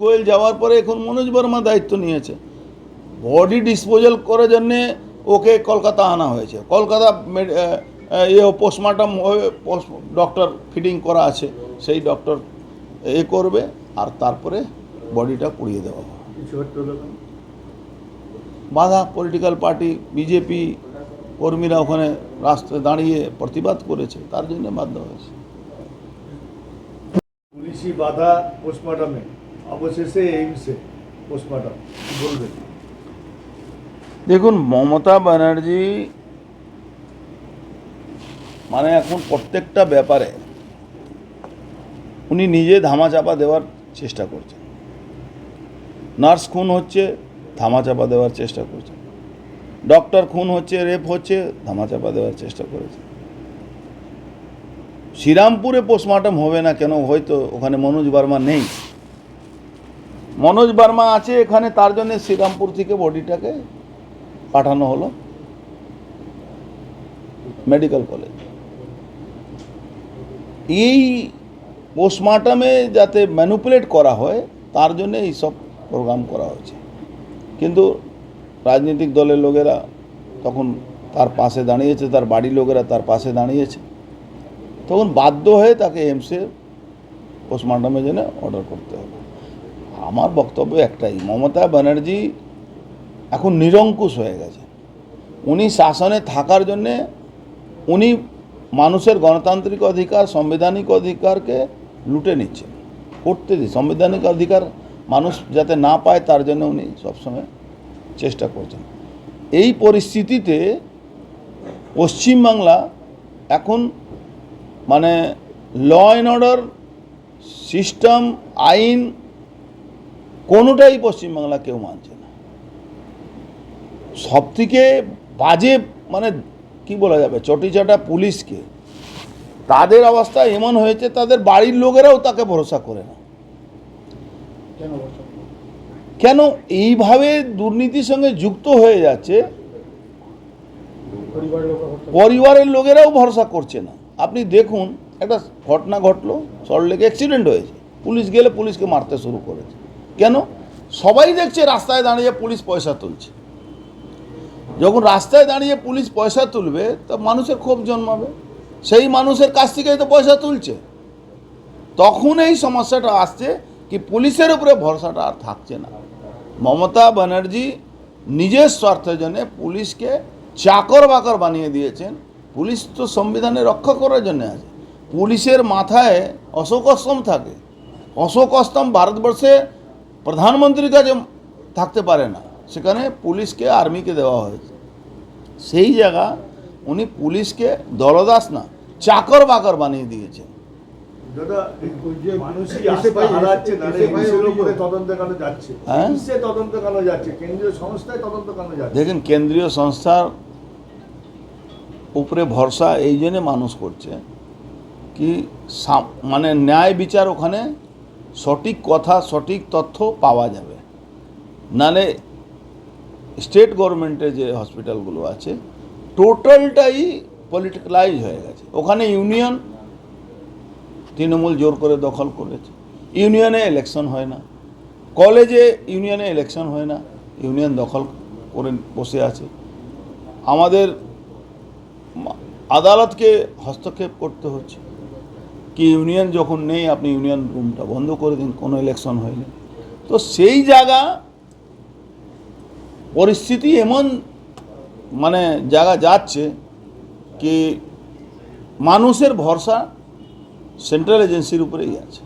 গোয়েল যাওয়ার পরে এখন মনোজ বর্মা দায়িত্ব নিয়েছে। বডি ডিসপোজাল করার জন্যে ওকে কলকাতা আনা হয়েছে। কলকাতা ইয়ে পোস্টমর্টম ডক্টর ফিটিং করা আছে, সেই ডক্টর এ করবে আর তারপরে বডিটা পুড়িয়ে দেওয়া হবে? বাধা পলিটিক্যাল পার্টি, বিজেপি কর্মীরা ওখানে রাস্তায় দাঁড়িয়ে প্রতিবাদ করেছে, তার জন্য বাধ্য হয়েছে। পুলিশি বাধা পোস্টমর্টমে। অবশেষে এইমসে পোস্টমর্টম বলবেন? দেখুন, মমতা ব্যানার্জি মানে এখন প্রত্যেকটা ব্যাপারে উনি নিজে ধামাচাপা দেওয়ার চেষ্টা করছেন। নার্স খুন হচ্ছে, ধামাচাপা দেওয়ার চেষ্টা করছে ডক্টর খুন হচ্ছে, রেপ হচ্ছে, ধামাচাপা দেওয়ার চেষ্টা করেছে শ্রীরামপুরে পোস্টমর্টম হবে না কেন? হয়তো ওখানে মনোজ বার্মা নেই। মনোজ বার্মা আছে এখানে, তার জন্য শ্রীরামপুর থেকে বডিটাকে পাঠানো হলো। Medical college. এই পোস্টমর্টমে যাতে ম্যানুপুলেট করা হয়, তার জন্য এই সব প্রোগ্রাম করা হয়েছে। কিন্তু রাজনৈতিক দলের লোকেরা তখন তার পাশে দাঁড়িয়েছে, তার বাড়ির লোকেরা তার পাশে দাঁড়িয়েছে। তখন বাধ্য হয়ে তাকে এমসে পোস্টমর্টমের জন্য অর্ডার করতে হবে। আমার বক্তব্য একটাই, মমতা ব্যানার্জি এখন নিরঙ্কুশ হয়ে গেছে। উনি শাসনে থাকার জন্যে উনি মানুষের গণতান্ত্রিক অধিকার, সাংবিধানিক অধিকারকে লুটে নিচ্ছেন, করতে দিই সাংবিধানিক অধিকার মানুষ যাতে না পায়, তার জন্য উনি সবসময় চেষ্টা করছেন। এই পরিস্থিতিতে পশ্চিমবাংলা এখন মানে ল অ্যান্ড অর্ডার সিস্টেম আইন কোনোটাই পশ্চিমবাংলা কেউ মানছে না। সব থেকে বাজে মানে কি বলা যাবে, চটিচাটা পুলিশকে। তাদের অবস্থা এমন হয়েছে, তাদের বাড়ির লোকেরাও তাকে ভরসা করে না। কেন? এইভাবে দুর্নীতির সঙ্গে যুক্ত হয়ে যাচ্ছে, পরিবারের লোকেরাও ভরসা করছে না। আপনি দেখুন, একটা ঘটনা ঘটলো, সল্টলেকে অ্যাক্সিডেন্ট হয়েছে। পুলিশ গেলে পুলিশকে মারতে শুরু করেছে। কেন? সবাই দেখছে রাস্তায় দাঁড়িয়ে পুলিশ পয়সা তুলছে। যখন রাস্তায় দাঁড়িয়ে পুলিশ পয়সা তুলবে, তো মানুষের ক্ষোভ জন্মাবে। সেই মানুষের কাছ থেকেই তো পয়সা তুলছে। তখন এই সমস্যাটা আসছে কি পুলিশের উপরে ভরসাটা আর থাকছে না। মমতা ব্যানার্জি নিজের স্বার্থের জন্য পুলিশকে চাকর বাকর বানিয়ে দিয়েছেন। পুলিশ তো সংবিধানে রক্ষা করার জন্য আছে। পুলিশের মাথায় অশোক অস্তম থাকে। অশোক অস্তম ভারতবর্ষে প্রধানমন্ত্রীর কাছে থাকতে পারে না। সেখানে পুলিশকে আর্মিকে দেওয়া হয়েছে। সেই জায়গা উনি পুলিশকে দলদাস না চাকর বাকর বানিয়ে দিয়েছেন। হ্যাঁ? দেখেন কেন্দ্রীয় সংস্থার উপরে ভরসা এই জন্যে মানুষ করছে কি মানে ন্যায় বিচার ওখানে সঠিক কথা, সঠিক তথ্য পাওয়া যাবে। নালে স্টেট গভর্নমেন্টের যে হসপিটালগুলো আছে, টোটালটাই পলিটিক্যালাইজ হয়ে গেছে। ওখানে ইউনিয়ন তৃণমূল জোর করে দখল করেছে। ইউনিয়নে ইলেকশন হয় না। কলেজে ইউনিয়নে ইলেকশন হয় না। ইউনিয়ন দখল করে বসে আছে। আমাদের আদালতকে হস্তক্ষেপ করতে হচ্ছে। কি ইউনিয়ন যখন নেই, আপনি ইউনিয়ন রুমটা বন্ধ করে দিন, কোনো ইলেকশন হয়নি। তো সেই জায়গা, পরিস্থিতি এমন মানে জায়গা যাচ্ছে কি মানুষের ভরসা সেন্ট্রাল এজেন্সির উপরেই আছে।